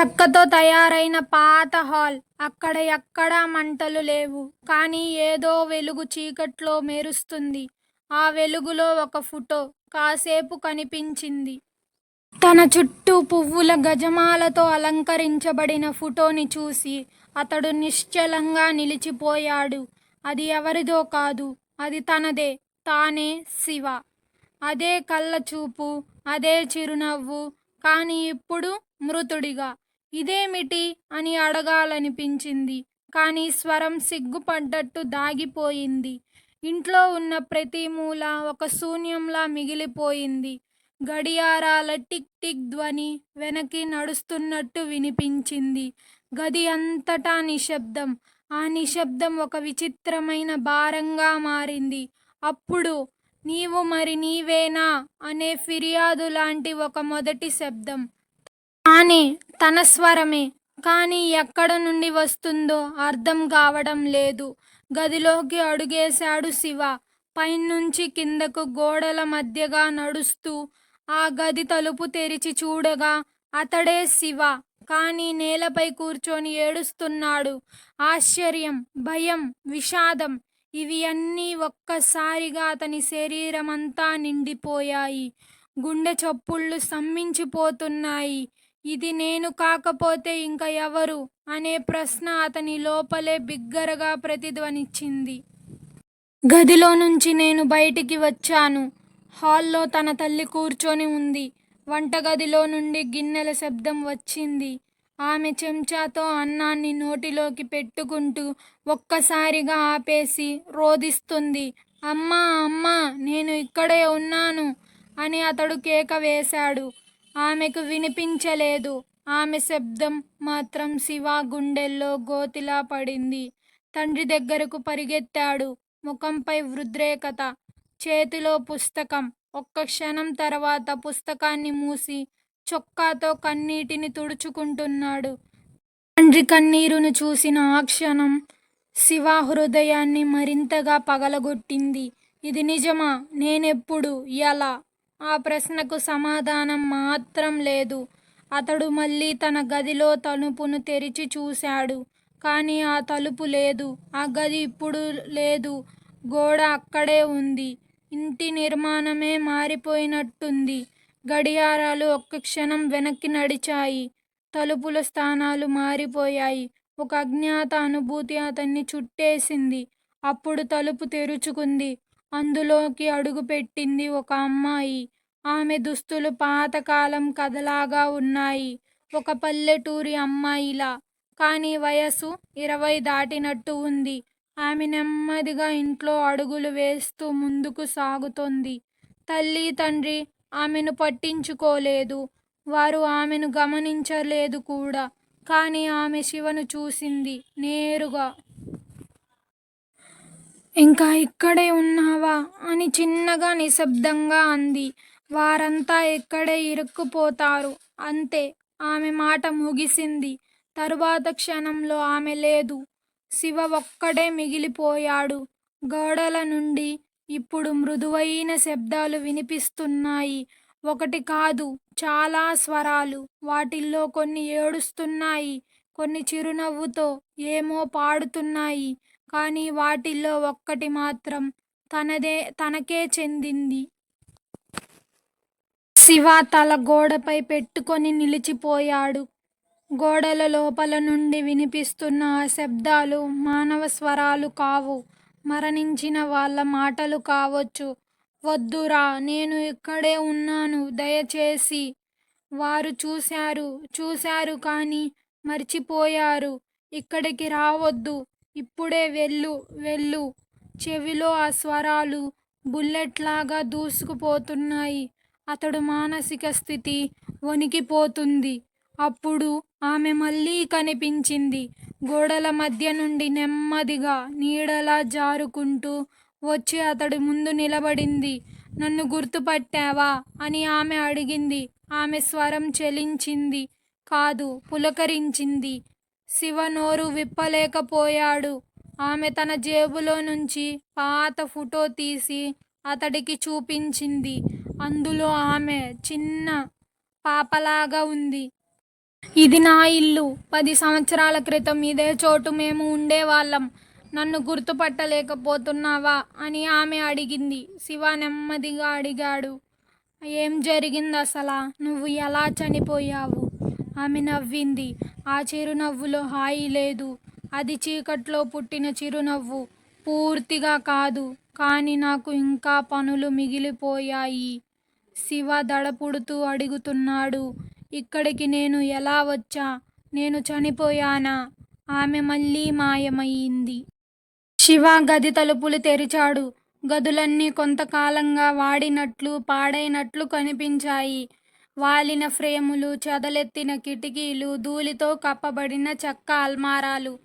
చెక్కతో తయారైన పాత హాల్. అక్కడ ఎక్కడా మంటలు లేవు. కానీ ఏదో వెలుగు చీకట్లో మెరుస్తుంది. ఆ వెలుగులో ఒక ఫోటో కాసేపు కనిపించింది. తన చుట్టూ పువ్వుల గజమాలతో అలంకరించబడిన ఫోటోని చూసి అతడు నిశ్చలంగా నిలిచిపోయాడు. అది ఎవరిదో కాదు. అది తనదే. తానే శివ. అదే కళ్ళ చూపు అదే చిరునవ్వు. కానీ ఇప్పుడు మృతుడిగా. ఇదేమిటి? అని అడగాలనిపించింది. కానీ స్వరం సిగ్గుపడ్డట్టు దాగిపోయింది. ఇంట్లో ఉన్న ప్రతి మూల ఒక శూన్యంలా మిగిలిపోయింది. గడియారాల టిక్ టిక్ ధ్వని వెనక్కి నడుస్తున్నట్టు వినిపించింది. గది అంతటా నిశ్శబ్దం. ఆ నిశ్శబ్దం ఒక విచిత్రమైన భారంగా మారింది. అప్పుడు 'నీవు మరి నీవేనా? ' అనే ఫిర్యాదు లాంటి ఒక మొదటి శబ్దం. కానీ తన స్వరమే. కానీ ఎక్కడ నుండి వస్తుందో అర్థం కావడం లేదు. గదిలోకి అడుగేశాడు శివ. పైనుంచి కిందకు గోడల మధ్యగా నడుస్తూ ఆ గది తలుపు తెరిచి చూడగా అతడే శివ. కానీ నేలపై కూర్చొని ఏడుస్తున్నాడు. ఆశ్చర్యం, భయం, విషాదం ఇవి అన్నీ ఒక్కసారిగా అతని శరీరమంతా నిండిపోయాయి. గుండె చప్పుళ్ళు స్తంభించిపోతున్నాయి. ఇది నేను కాకపోతే ఇంక ఎవరు? అనే ప్రశ్న అతని లోపలే బిగ్గరగా ప్రతిధ్వనించింది. గదిలోనుంచి నేను బయటికి వచ్చాను. హాల్లో తన తల్లి కూర్చొని ఉంది. వంటగదిలో నుండి గిన్నెల శబ్దం వచ్చింది. ఆమె చెంచాతో అన్నాన్ని నోటిలోకి పెట్టుకుంటూ ఒక్కసారిగా ఆపేసి రోదిస్తుంది అమ్మా! అమ్మా! నేను ఇక్కడే ఉన్నాను అని అతడు కేక వేశాడు. ఆమెకు వినిపించలేదు. ఆమె శబ్దం మాత్రం శివ గుండెల్లో గోతిలా పడింది. తండ్రి దగ్గరకు పరిగెత్తాడు. ముఖంపై వృద్రేకత చేతిలో పుస్తకం. ఒక్క క్షణం తర్వాత పుస్తకాన్ని మూసి చొక్కాతో కన్నీటిని తుడుచుకుంటున్నాడు. తండ్రి కన్నీరును చూసిన ఆ క్షణం శివ హృదయాన్ని మరింతగా పగలగొట్టింది. ఇది నిజమా? నేనెప్పుడు? ఎలా? ఆ ప్రశ్నకు సమాధానం మాత్రం లేదు. అతడు మళ్ళీ తన గదిలో తలుపును తెరిచి చూశాడు. కానీ ఆ తలుపు లేదు. ఆ గది ఇప్పుడు లేదు. గోడ అక్కడే ఉంది. ఇంటి నిర్మాణమే మారిపోయినట్టుంది. గడియారాలు ఒక్క క్షణం వెనక్కి నడిచాయి. తలుపుల స్థానాలు మారిపోయాయి. ఒక అజ్ఞాత అనుభూతి అతన్ని చుట్టేసింది. అప్పుడు తలుపు తెరుచుకుంది. అందులోకి అడుగుపెట్టింది ఒక అమ్మాయి. ఆమె దుస్తులు పాతకాలం కథలాగా ఉన్నాయి. ఒక పల్లెటూరి అమ్మాయిలా. కానీ వయసు ఇరవై దాటినట్టు ఉంది. ఆమె నెమ్మదిగా ఇంట్లో అడుగులు వేస్తూ ముందుకు సాగుతోంది. తల్లి తండ్రి ఆమెను పట్టించుకోలేదు. వారు ఆమెను గమనించలేదు కూడా. కానీ ఆమె శివను చూసింది నేరుగా. ఇంకా ఇక్కడే ఉన్నావా? అని చిన్నగా నిశ్శబ్దంగా అంది. వారంతా ఇక్కడే ఇరుక్కుపోతారు. అంతే. ఆమె మాట ముగిసింది. తరువాత క్షణంలో ఆమె లేదు. శివ ఒక్కడే మిగిలిపోయాడు. గోడల నుండి ఇప్పుడు మృదువైన శబ్దాలు వినిపిస్తున్నాయి. ఒకటి కాదు. చాలా స్వరాలు. వాటిల్లో కొన్ని ఏడుస్తున్నాయి. కొన్ని చిరునవ్వుతో ఏమో పాడుతున్నాయి. కానీ వాటిల్లో ఒక్కటి మాత్రం తనదే తనకే చెందింది. శివ తల గోడపై పెట్టుకొని నిలిచిపోయాడు. గోడల లోపల నుండి వినిపిస్తున్న ఆ శబ్దాలు మానవ స్వరాలు కావు. మరణించిన వాళ్ళ మాటలు కావచ్చు. వద్దురా! నేను ఇక్కడే ఉన్నాను దయచేసి. వారు చూశారు. చూశారు కానీ మర్చిపోయారు ఇక్కడికి రావద్దు ఇప్పుడే వెళ్ళు. వెళ్ళు. చెవిలో ఆ స్వరాలు బుల్లెట్లాగా దూసుకుపోతున్నాయి. అతడు మానసిక స్థితి వణికిపోతుంది. అప్పుడు ఆమె మళ్ళీ కనిపించింది. గోడల మధ్య నుండి నెమ్మదిగా నీడలా జారుకుంటూ వచ్చి అతడి ముందు నిలబడింది. నన్ను గుర్తుపట్టావా? అని ఆమె అడిగింది. ఆమె స్వరం చెలించింది కాదు. పులకరించింది. శివ నోరు విప్పలేకపోయాడు. ఆమె తన జేబులో నుంచి పాత ఫోటో తీసి అతడికి చూపించింది. అందులో ఆమె చిన్న పాపలాగా ఉంది. ఇది నా ఇల్లు. పది సంవత్సరాల క్రితం ఇదే చోటు మేము ఉండేవాళ్ళం. నన్ను గుర్తుపట్టలేకపోతున్నావా? అని ఆమె అడిగింది. శివ నెమ్మదిగా అడిగాడు. ఏం జరిగింది అసలా నువ్వు ఎలా చనిపోయావు? ఆమె నవ్వింది. ఆ చిరునవ్వులో హాయి లేదు. అది చీకట్లో పుట్టిన చిరునవ్వు. పూర్తిగా కాదు. కానీ నాకు ఇంకా పనులు మిగిలిపోయాయి. శివ దడపుడుతూ అడుగుతున్నాడు. ఇక్కడికి నేను ఎలా వచ్చా? నేను చనిపోయానా? ఆమె మళ్ళీ మాయమయ్యింది శివ గది తలుపులు తెరిచాడు. గదులన్నీ కొంతకాలంగా వాడినట్లు పాడైనట్లు కనిపించాయి. వాలిన ఫ్రేములు చెదలెత్తిన కిటికీలు ధూళితో కప్పబడిన చెక్క అల్మారాలు.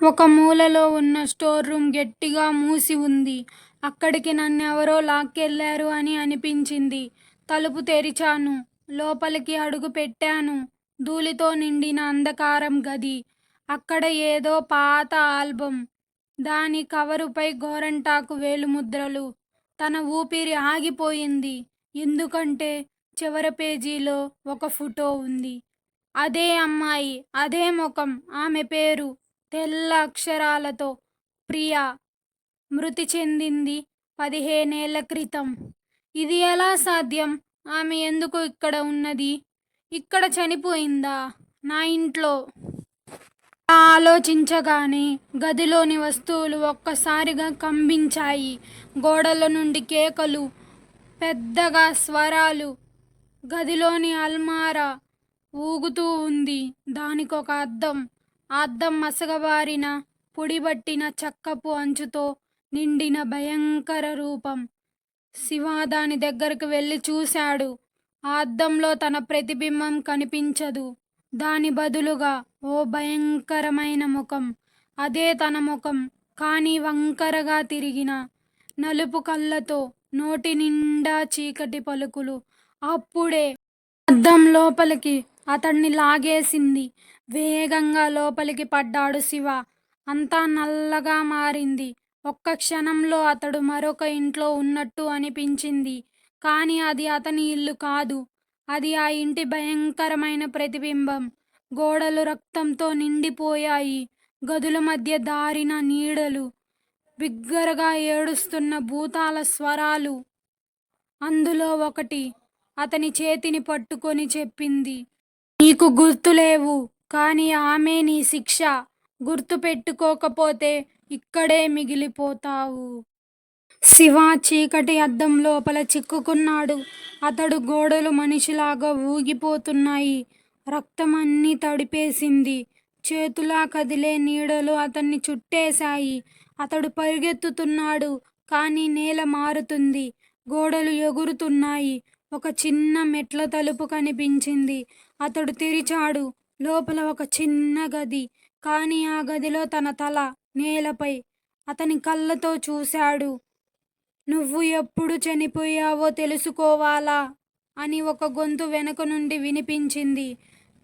ఒక మూలలో ఉన్న స్టోర్ రూమ్ గట్టిగా మూసి ఉంది. అక్కడికి నన్నెవరో లాక్కెళ్ళారు అని అనిపించింది. తలుపు తెరిచాను. లోపలికి అడుగు పెట్టాను. ధూళితో నిండిన అంధకారం గది. అక్కడ ఏదో పాత ఆల్బమ్ దాని కవరుపై గోరంటాకు వేలుముద్రలు. తన ఊపిరి ఆగిపోయింది. ఎందుకంటే చివరి పేజీలో ఒక ఫోటో ఉంది. అదే అమ్మాయి అదే ముఖం ఆమె పేరు తెల్ల అక్షరాలతో ప్రియా మృతి చెందింది పదిహేనేళ్ళ క్రితం. ఇది ఎలా సాధ్యం? ఆమె ఎందుకు ఇక్కడ ఉన్నది? ఇక్కడ చనిపోయిందా? నా ఇంట్లో. ఆలోచించగానే గదిలోని వస్తువులు ఒక్కసారిగా కంబించాయి. గోడల నుండి కేకలు పెద్దగా స్వరాలు గదిలోని అల్మారా ఊగుతూ ఉంది. దానికొక అద్దం. ఆ అద్దం మసగబారిన పొడిబట్టిన చక్కపు అంచుతో నిండిన భయంకర రూపం. శివ దాని దగ్గరకు వెళ్ళి చూశాడు. ఆ అద్దంలో తన ప్రతిబింబం కనిపించదు. దాని బదులుగా ఓ భయంకరమైన ముఖం. అదే తన ముఖం. కానీ వంకరగా తిరిగిన నలుపు కళ్ళతో నోటి నిండా చీకటి పలుకులు. అప్పుడే అద్దం లోపలికి అతన్ని లాగేసింది. వేగంగా లోపలికి పడ్డాడు శివ. అంతా నల్లగా మారింది. ఒక్క క్షణంలో అతడు మరొక ఇంట్లో ఉన్నట్టు అనిపించింది. కానీ అది అతని ఇల్లు కాదు. అది ఆ ఇంటి భయంకరమైన ప్రతిబింబం. గోడలు రక్తంతో నిండిపోయాయి. గదుల మధ్య దారిన నీడలు. బిగ్గరగా ఏడుస్తున్న భూతాల స్వరాలు. అందులో ఒకటి అతని చేతిని పట్టుకొని చెప్పింది నీకు గుర్తులేవు కానీ ఆమె నీ శిక్ష. గుర్తు పెట్టుకోకపోతే ఇక్కడే మిగిలిపోతావు. శివ చీకటి అద్దం లోపల చిక్కుకున్నాడు. అతడు గోడలు మనిషిలాగా ఊగిపోతున్నాయి. రక్తం అన్నీ తడిపేసింది. చేతులా కదిలే నీడలు అతన్ని చుట్టేశాయి. అతడు పరిగెత్తుతున్నాడు కానీ నేల మారుతుంది. గోడలు ఎగురుతున్నాయి. ఒక చిన్న మెట్ల తలుపు కనిపించింది. అతడు తెరిచాడు. లోపల ఒక చిన్న గది. కానీ ఆ గదిలో తన తల నేలపై అతని కళ్ళతో చూశాడు. నువ్వు ఎప్పుడు చనిపోయావో తెలుసుకోవాలా? అని ఒక గొంతు వెనుక నుండి వినిపించింది.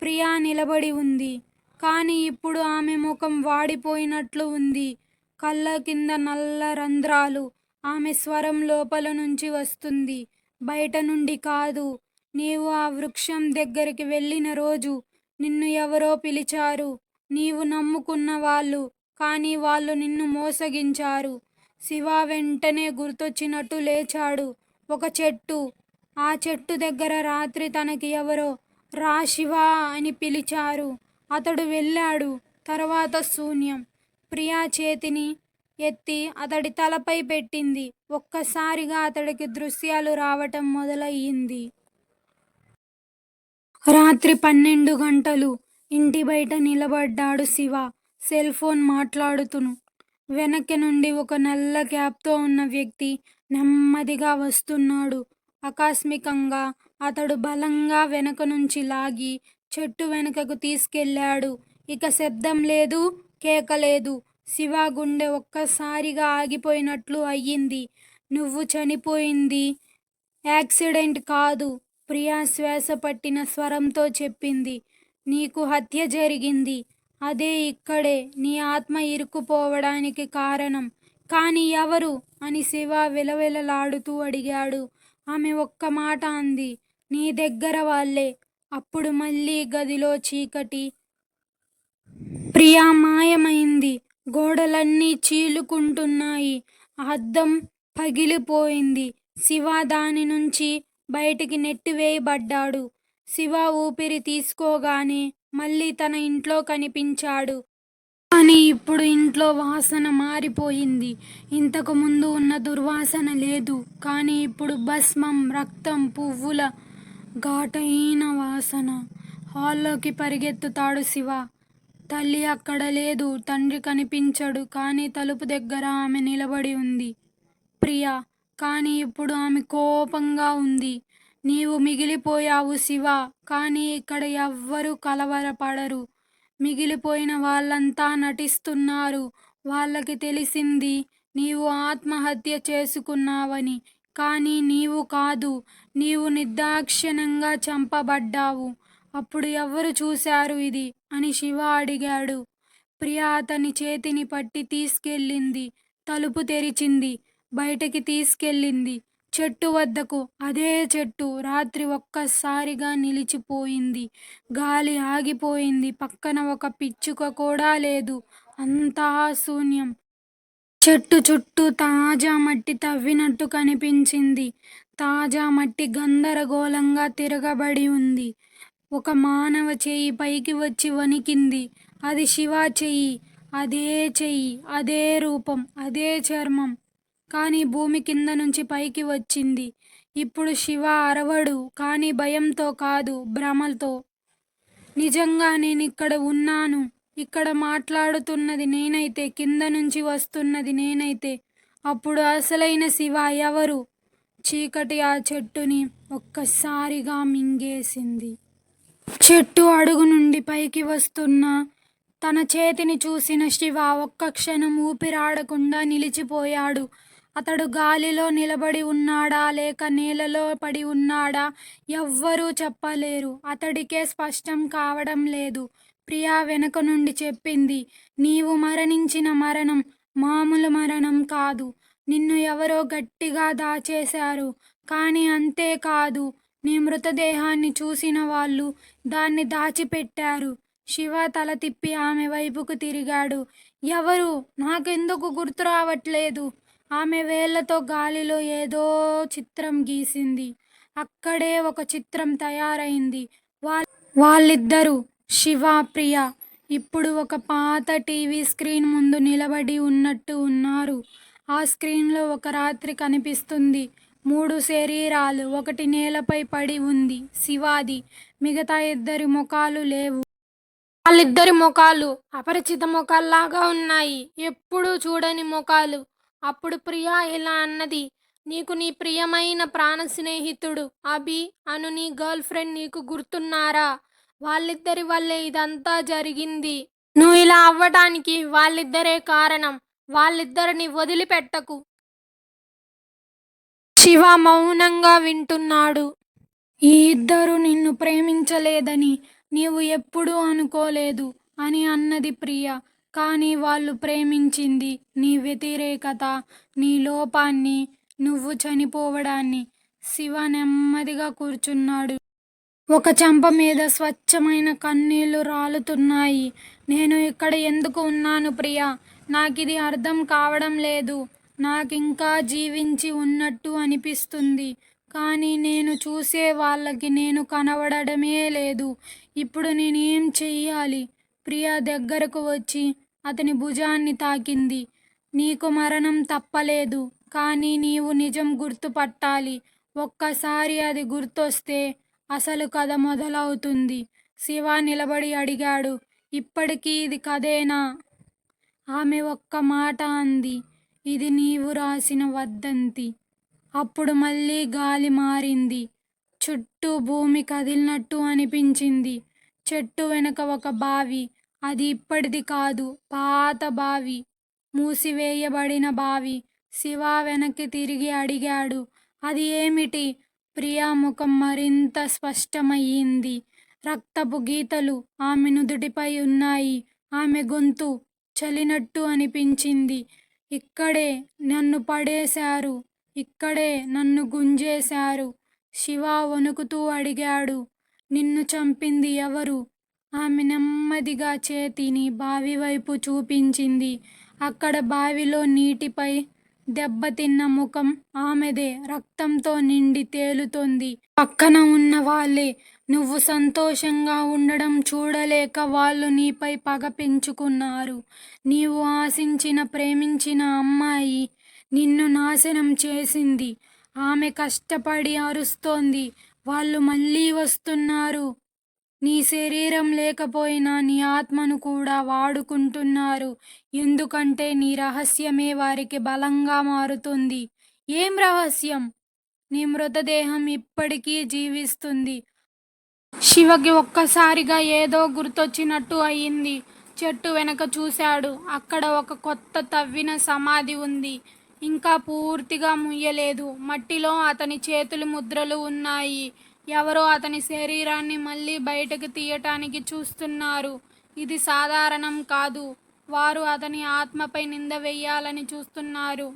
ప్రియా నిలబడి ఉంది. కానీ ఇప్పుడు ఆమె ముఖం వాడిపోయినట్లు ఉంది. కళ్ళ కింద నల్ల రంధ్రాలు ఆమె స్వరం లోపల నుంచి వస్తుంది. బయట నుండి కాదు. నీవు ఆ వృక్షం దగ్గరికి వెళ్ళిన రోజు నిన్ను ఎవరో పిలిచారు. నీవు నమ్ముకున్న వాళ్ళు కానీ వాళ్ళు నిన్ను మోసగించారు. శివ వెంటనే గుర్తొచ్చినట్టు లేచాడు ఒక చెట్టు. ఆ చెట్టు దగ్గర రాత్రి తనకి ఎవరో రా శివా అని పిలిచారు. అతడు వెళ్ళాడు తర్వాత శూన్యం. ప్రియా చేతిని ఎత్తి అతడి తలపై పెట్టింది. ఒక్కసారిగా అతడికి దృశ్యాలు రావటం మొదలయ్యింది. రాత్రి పన్నెండు గంటలు. ఇంటి బయట నిలబడ్డాడు శివ. Cell phone మాట్లాడుతును. వెనక్కి నుండి ఒక నల్ల క్యాప్తో ఉన్న వ్యక్తి నెమ్మదిగా వస్తున్నాడు. ఆకస్మికంగా అతడు బలంగా వెనక నుంచి లాగి చెట్టు వెనుకకు తీసుకెళ్ళాడు. ఇక శబ్దం లేదు కేక లేదు. శివ గుండె ఒక్కసారిగా ఆగిపోయినట్లు అయ్యింది. నువ్వు చనిపోయింది. యాక్సిడెంట్ కాదు ప్రియా శ్వాస పట్టిన స్వరంతో చెప్పింది. నీకు హత్య జరిగింది. అదే ఇక్కడే నీ ఆత్మ ఇరుక్కుపోవడానికి కారణం. కానీ ఎవరు? అని శివ విలవిలలాడుతూ అడిగాడు. ఆమె ఒక్క మాట అంది. నీ దగ్గర వాళ్ళే. అప్పుడు మళ్ళీ గదిలో చీకటి. ప్రియా మాయమైంది. గోడలన్నీ చీలుకుంటున్నాయి. అద్దం పగిలిపోయింది. శివ దాని నుంచి బయటికి నెట్టివేయబడ్డాడు. శివ ఊపిరి తీసుకోగానే మళ్ళీ తన ఇంట్లో కనిపించాడు. కానీ ఇప్పుడు ఇంట్లో వాసన మారిపోయింది. ఇంతకు ముందు ఉన్న దుర్వాసన లేదు. కానీ ఇప్పుడు భస్మం రక్తం పువ్వుల ఘాటైన వాసన హాల్లోకి పరిగెత్తుతాడు శివ. తల్లి అక్కడ లేదు తండ్రి కనిపించడు కానీ తలుపు దగ్గర ఆమె నిలబడి ఉంది. ప్రియ కానీ ఇప్పుడు ఆమె కోపంగా ఉంది. నీవు మిగిలిపోయావు శివ కానీ ఇక్కడ ఎవ్వరూ కలవరపడరు. మిగిలిపోయిన వాళ్ళంతా నటిస్తున్నారు. వాళ్ళకి తెలిసింది నీవు ఆత్మహత్య చేసుకున్నావని కానీ నీవు కాదు నీవు నిర్దాక్షిణ్యంగా చంపబడ్డావు. అప్పుడు ఎవరు చూశారు ఇది? అని శివ అడిగాడు. ప్రియ అతని చేతిని పట్టి తీసుకెళ్ళింది. తలుపు తెరిచింది. బయటకి తీసుకెళ్ళింది. చెట్టు వద్దకు. అదే చెట్టు. రాత్రి ఒక్కసారిగా నిలిచిపోయింది. గాలి ఆగిపోయింది. పక్కన ఒక పిచ్చుక కూడా లేదు. అంతా శూన్యం. చెట్టు చుట్టూ తాజా మట్టి తవ్వినట్టు కనిపించింది. తాజా మట్టి గందరగోళంగా తిరగబడి ఉంది. ఒక మానవ చెయ్యి పైకి వచ్చి వణికింది. అది శివ చెయ్యి అదే చెయ్యి అదే రూపం అదే చర్మం. కానీ భూమి కింద నుంచి పైకి వచ్చింది. ఇప్పుడు శివ అరవడు కానీ భయంతో కాదు భ్రమలతో. నిజంగా నేను ఇక్కడ ఉన్నాను. ఇక్కడ మాట్లాడుతున్నది నేనైతే కింద నుంచి వస్తున్నది నేనైతే. అప్పుడు అసలైన శివ ఎవరు? చీకటి ఆ చెట్టుని ఒక్కసారిగా మింగేసింది. చెట్టు అడుగు నుండి పైకి వస్తున్న తన చేతిని చూసిన శివ ఒక్క క్షణం ఊపిరాడకుండా నిలిచిపోయాడు. అతడు గాలిలో నిలబడి ఉన్నాడా లేక నేలలో పడి ఉన్నాడా ఎవ్వరూ చెప్పలేరు. అతడికే స్పష్టం కావడం లేదు. ప్రియా వెనక నుండి చెప్పింది నీవు మరణించిన మరణం మామూలు మరణం కాదు. నిన్ను ఎవరో గట్టిగా దాచేశారు. కానీ అంతేకాదు నీ మృతదేహాన్ని చూసిన వాళ్ళు దాన్ని దాచిపెట్టారు. శివ తల తిప్పి ఆమె వైపుకు తిరిగాడు. ఎవరు? నాకెందుకు గుర్తు రావట్లేదు. ఆమె వేళ్ళతో గాలిలో ఏదో చిత్రం గీసింది. అక్కడే ఒక చిత్రం తయారైంది. వాళ్ళ వాళ్ళిద్దరూ శివ ప్రియ ఇప్పుడు ఒక పాత టీవీ స్క్రీన్ ముందు నిలబడి ఉన్నట్టు ఉన్నారు. ఆ స్క్రీన్లో ఒక రాత్రి కనిపిస్తుంది. మూడు శరీరాలు ఒకటి నేలపై పడి ఉంది. శివాది మిగతా ఇద్దరి ముఖాలు లేవు. వాళ్ళిద్దరి ముఖాలు అపరిచిత ముఖాల్లాగా ఉన్నాయి. ఎప్పుడూ చూడని ముఖాలు. అప్పుడు ప్రియా ఇలా అన్నది నీకు నీ ప్రియమైన ప్రాణ స్నేహితుడు అభి అను నీ గర్ల్ ఫ్రెండ్ నీకు గుర్తున్నారా? వాళ్ళిద్దరి వల్లే ఇదంతా జరిగింది. నువ్వు ఇలా అవ్వటానికి వాళ్ళిద్దరే కారణం. వాళ్ళిద్దరిని వదిలిపెట్టకు. శివ మౌనంగా వింటున్నాడు. ఈ ఇద్దరు నిన్ను ప్రేమించలేదని నీవు ఎప్పుడూ అనుకోలేదు అని అన్నది ప్రియ. కానీ వాళ్ళు ప్రేమించింది నీ వ్యతిరేకత నీ లోపాన్ని నువ్వు చనిపోవడాన్ని. శివ నెమ్మదిగా కూర్చున్నాడు. ఒక చెంప మీద స్వచ్ఛమైన కన్నీళ్ళు రాలుతున్నాయి. నేను ఇక్కడ ఎందుకు ఉన్నాను ప్రియా? నాకిది అర్థం కావడం లేదు. నాకింకా జీవించి ఉన్నట్టు అనిపిస్తుంది. కానీ నేను చూసే వాళ్ళకి నేను కనబడడమే లేదు. ఇప్పుడు నేనేం చెయ్యాలి? ప్రియా దగ్గరకు వచ్చి అతని భుజాన్ని తాకింది. నీకు మరణం తప్పలేదు కానీ నీవు నిజం గుర్తుపట్టాలి. ఒక్కసారి అది గుర్తొస్తే అసలు కథ మొదలవుతుంది. శివ నిలబడి అడిగాడు ఇప్పటికీ ఇది కథేనా? ఆమె ఒక్క మాట అంది. ఇది నీవు రాసిన వద్దంతి. అప్పుడు మళ్ళీ గాలి మారింది. చుట్టూ భూమి కదిలినట్టు అనిపించింది. చెట్టు వెనక ఒక బావి. అది ఇప్పటిది కాదు పాత బావి. మూసివేయబడిన బావి. శివ వెనక్కి తిరిగి అడిగాడు అది ఏమిటి ప్రియా ముఖం మరింత స్పష్టమయ్యింది. రక్తపు గీతలు ఆమె నుదుటిపై ఉన్నాయి. ఆమె గొంతు చలినట్టు అనిపించింది. ఇక్కడే నన్ను పడేశారు. ఇక్కడే నన్ను గుంజేశారు. శివ వణుకుతూ అడిగాడు నిన్ను చంపింది ఎవరు? ఆమె నెమ్మదిగా చేతిని బావి వైపు చూపించింది. అక్కడ బావిలో నీటిపై దెబ్బతిన్న ముఖం ఆమెదే రక్తంతో నిండి తేలుతోంది. పక్కన ఉన్న వాళ్ళే నువ్వు సంతోషంగా ఉండడం చూడలేక వాళ్ళు నీపై పగ పెంచుకున్నారు. నీవు ఆశించిన ప్రేమించిన అమ్మాయి నిన్ను నాశనం చేసింది. ఆమె కష్టపడి అరుస్తోంది. వాళ్ళు మళ్ళీ వస్తున్నారు. నీ శరీరం లేకపోయినా నీ ఆత్మను కూడా వాడుకుంటున్నారు. ఎందుకంటే నీ రహస్యమే వారికి బలంగా మారుతుంది. ఏం రహస్యం? నీ మృతదేహం ఇప్పటికీ జీవిస్తుంది. శివకి ఒక్కసారిగా ఏదో గుర్తొచ్చినట్టు అయింది చెట్టు వెనక చూశాడు. అక్కడ ఒక కొత్త తవ్విన సమాధి ఉంది. ఇంకా పూర్తిగా ముయ్యలేదు. మట్టిలో అతని చేతులు ముద్రలు ఉన్నాయి. ఎవరో అతని శరీరాన్ని మళ్ళీ బయటకు తీయటానికి చూస్తున్నారు. ఇది సాధారణం కాదు. వారు అతని ఆత్మపై నింద వేయాలని చూస్తున్నారు.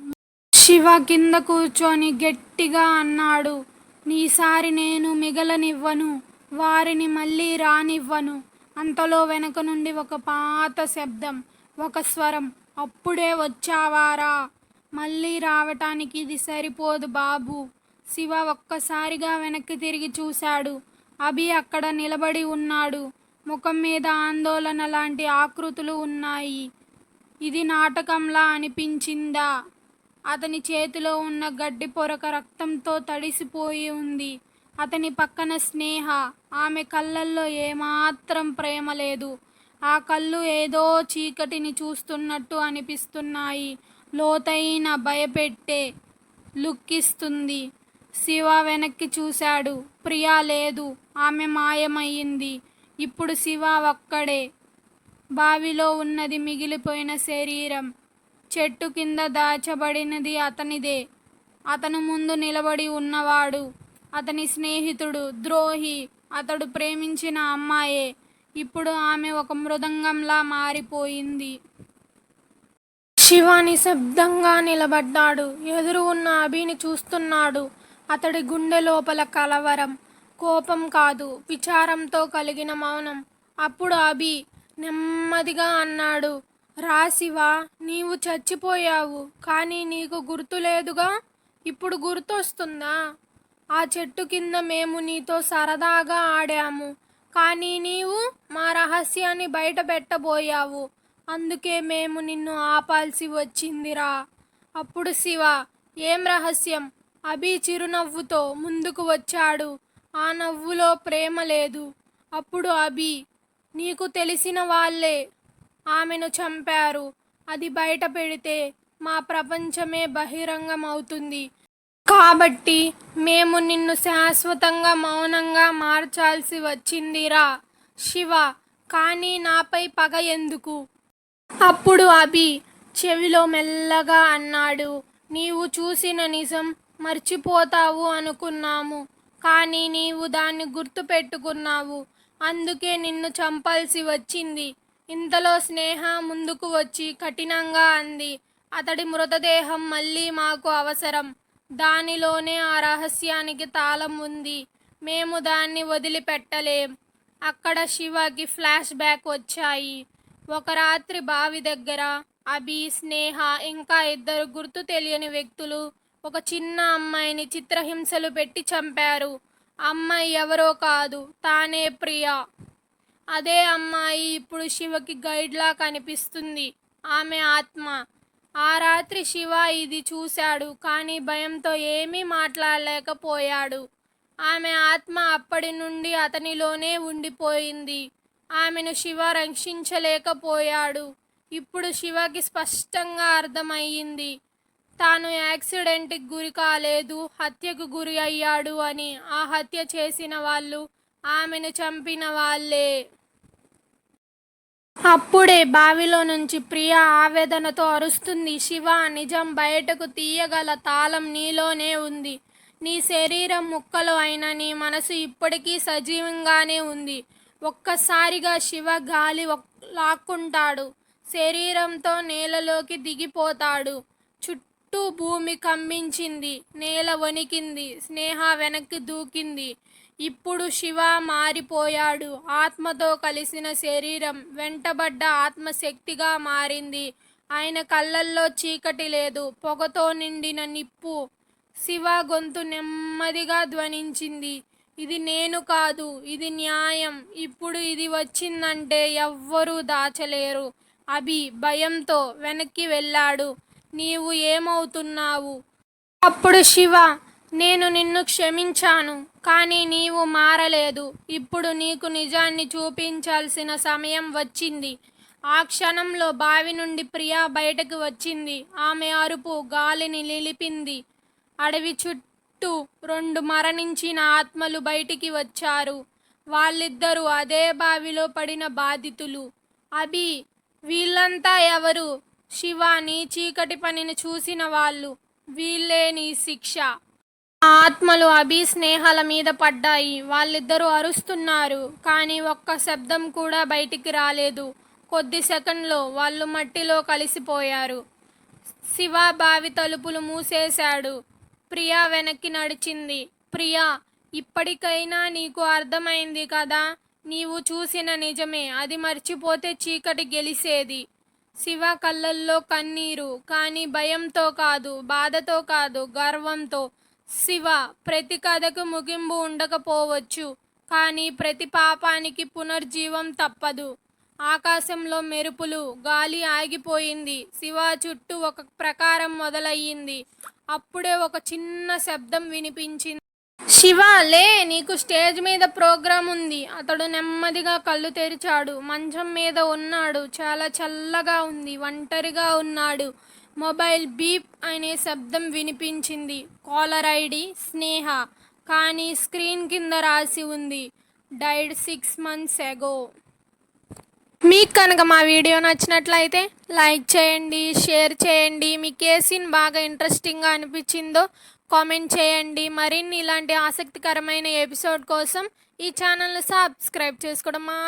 శివ కింద కూర్చొని గట్టిగా అన్నాడు నీసారి నేను మిగలనివ్వను. వారిని మళ్ళీ రానివ్వను. అంతలో వెనక నుండి ఒక పాత శబ్దం ఒక స్వరం అప్పుడే వచ్చావారా? మళ్ళీ రావటానికి ఇది సరిపోదు బాబు శివ ఒక్కసారిగా వెనక్కి తిరిగి చూశాడు. అభి అక్కడ నిలబడి ఉన్నాడు. ముఖం మీద ఆందోళన లాంటి ఆకృతులు ఉన్నాయి. ఇది నాటకంలా అనిపించిందా? అతని చేతిలో ఉన్న గడ్డి పొరక రక్తంతో తడిసిపోయి ఉంది. అతని పక్కన స్నేహ. ఆమె కళ్ళల్లో ఏమాత్రం ప్రేమ లేదు. ఆ కళ్ళు ఏదో చీకటిని చూస్తున్నట్టు అనిపిస్తున్నాయి. లోతైన భయపెట్టే లుక్కిస్తుంది. శివ వెనక్కి చూశాడు. ప్రియా లేదు. ఆమె మాయమయ్యింది. ఇప్పుడు శివ ఒక్కడే. బావిలో ఉన్నది మిగిలిపోయిన శరీరం. చెట్టు కింద దాచబడినది అతనిదే. అతను ముందు నిలబడి ఉన్నవాడు. అతని స్నేహితుడు ద్రోహి అతడు ప్రేమించిన అమ్మాయే. ఇప్పుడు ఆమె ఒక మృదంగంలా మారిపోయింది. శివ నిశ్శబ్దంగా నిలబడ్డాడు. ఎదురు ఉన్న అభిని చూస్తున్నాడు. అతడి గుండె లోపల కలవరం. కోపం కాదు విచారంతో కలిగిన మౌనం. అప్పుడు అభి నెమ్మదిగా అన్నాడు రా శివ నీవు చచ్చిపోయావు. కానీ నీకు గుర్తు లేదుగా ఇప్పుడు గుర్తొస్తుందా? ఆ చెట్టు కింద మేము నీతో సరదాగా ఆడాము. కానీ నీవు మా రహస్యాన్ని బయట పెట్టబోయావు. అందుకే మేము నిన్ను ఆపాల్సి వచ్చిందిరా. అప్పుడు శివ ఏం రహస్యం? అభి చిరునవ్వుతో ముందుకు వచ్చాడు. ఆ నవ్వులో ప్రేమ లేదు. అప్పుడు అభి నీకు తెలిసిన వాళ్ళే ఆమెను చంపారు. అది బయట పెడితే మా ప్రపంచమే బహిరంగం అవుతుంది కాబట్టి మేము నిన్ను శాశ్వతంగా మౌనంగా మార్చాల్సి వచ్చిందిరా శివ. కానీ నాపై పగ ఎందుకు? అప్పుడు అభి చెవిలో మెల్లగా అన్నాడు. నీవు చూసిన నిజం మర్చిపోతావు అనుకున్నాము. కానీ నీవు దాన్ని గుర్తు పెట్టుకున్నావు. అందుకే నిన్ను చంపాల్సి వచ్చింది. ఇంతలో స్నేహ ముందుకు వచ్చి కఠినంగా అంది. అతడి మృతదేహం మళ్ళీ మాకు అవసరం. దానిలోనే ఆ రహస్యానికి తాళం ఉంది. మేము దాన్ని వదిలిపెట్టలేం. అక్కడ శివకి ఫ్లాష్ బ్యాక్ వచ్చాయి. ఒక రాత్రి బావి దగ్గర అభి స్నేహ ఇంకా ఇద్దరు గుర్తు తెలియని వ్యక్తులు ఒక చిన్న అమ్మాయిని చిత్రహింసలు పెట్టి చంపారు. అమ్మాయి ఎవరో కాదు తానే ప్రియా. అదే అమ్మాయి ఇప్పుడు శివకి గైడ్లా కనిపిస్తుంది. ఆమె ఆత్మ. ఆ రాత్రి శివ ఇది చూశాడు కానీ భయంతో ఏమీ మాట్లాడలేకపోయాడు. ఆమె ఆత్మ అప్పటి నుండి అతనిలోనే ఉండిపోయింది. ఆమెను శివ రక్షించలేకపోయాడు. ఇప్పుడు శివకి స్పష్టంగా అర్థమయ్యింది. తాను యాక్సిడెంట్కి గురి కాలేదు హత్యకు గురి అయ్యాడు అని. ఆ హత్య చేసిన వాళ్ళు ఆమెను చంపిన వాళ్ళే. అప్పుడే బావిలో నుంచి ప్రియ ఆవేదనతో అరుస్తుంది శివ నిజం బయటకు తీయగల తాళం నీలోనే ఉంది. నీ శరీరం ముక్కలు అయిన నీ మనసు ఇప్పటికీ సజీవంగానే ఉంది. ఒక్కసారిగా శివ గాలి లాక్కుంటాడు. శరీరంతో నేలలోకి దిగిపోతాడు. చుట్టూ భూమి కంపించింది నేల వణికింది స్నేహ వెనక్కి దూకింది. ఇప్పుడు శివ మారిపోయాడు. ఆత్మతో కలిసిన శరీరం వెంటబడ్డ ఆత్మశక్తిగా మారింది. ఆయన కళ్ళల్లో చీకటి లేదు. పొగతో నిండిన నిప్పు శివ గొంతు నెమ్మదిగా ధ్వనించింది. ఇది నేను కాదు ఇది న్యాయం. ఇప్పుడు ఇది వచ్చిందంటే ఎవ్వరూ దాచలేరు. అభి భయంతో వెనక్కి వెళ్ళాడు. నీవు ఏమవుతున్నావు? అప్పుడు శివ నేను నిన్ను క్షమించాను. కానీ నీవు మారలేదు. ఇప్పుడు నీకు నిజాన్ని చూపించాల్సిన సమయం వచ్చింది. ఆ క్షణంలో బావి నుండి ప్రియా బయటకు వచ్చింది. ఆమె అరుపు గాలిని నిలిపింది. అడవి చుట్టూ రెండు మరణించిన ఆత్మలు బయటికి వచ్చారు. వాళ్ళిద్దరూ అదే బావిలో పడిన బాధితులు. అభి వీళ్ళంతా ఎవరు? శివ నీ చీకటి పనిని చూసిన వాళ్ళు. వీళ్ళే నీ శిక్ష. ఆత్మలు అభి స్నేహాల మీద పడ్డాయి. వాళ్ళిద్దరూ అరుస్తున్నారు కానీ ఒక్క శబ్దం కూడా బయటికి రాలేదు. కొద్ది సెకండ్లో వాళ్ళు మట్టిలో కలిసిపోయారు. శివ బావి తలుపులు మూసేశాడు. ప్రియా వెనక్కి నడిచింది. ప్రియా ఇప్పటికైనా నీకు అర్థమైంది కదా? నీవు చూసిన నిజమే. అది మర్చిపోతే చీకటి గెలిసేది. శివ కళ్ళల్లో కన్నీరు కానీ భయంతో కాదు బాధతో కాదు గర్వంతో శివ ప్రతి కథకు ముగింపు ఉండకపోవచ్చు కానీ ప్రతి పాపానికి పునర్జీవం తప్పదు. ఆకాశంలో మెరుపులు గాలి ఆగిపోయింది. శివ చుట్టూ ఒక ప్రకారం మొదలయ్యింది. అప్పుడే ఒక చిన్న శబ్దం వినిపించింది. శివ లే నీకు స్టేజ్ మీద ప్రోగ్రాం ఉంది. అతడు నెమ్మదిగా కళ్ళు తెరిచాడు. మంచం మీద ఉన్నాడు. చాలా చల్లగా ఉంది. ఒంటరిగా ఉన్నాడు. మొబైల్ బీప్ అనే శబ్దం వినిపించింది. Caller ID Sneha. కానీ స్క్రీన్ కింద రాసి ఉంది. Died six months ago. మీకు కనుక మా వీడియో నచ్చినట్లయితే లైక్ చేయండి షేర్ చేయండి. మీకు ఏ సీన్ బాగా ఇంట్రెస్టింగ్గా అనిపించిందో కామెంట్ చేయండి. మరిన్ని ఇలాంటి ఆసక్తికరమైన ఎపిసోడ్ కోసం ఈ ఛానల్ని సబ్స్క్రైబ్ చేసుకోవడం మా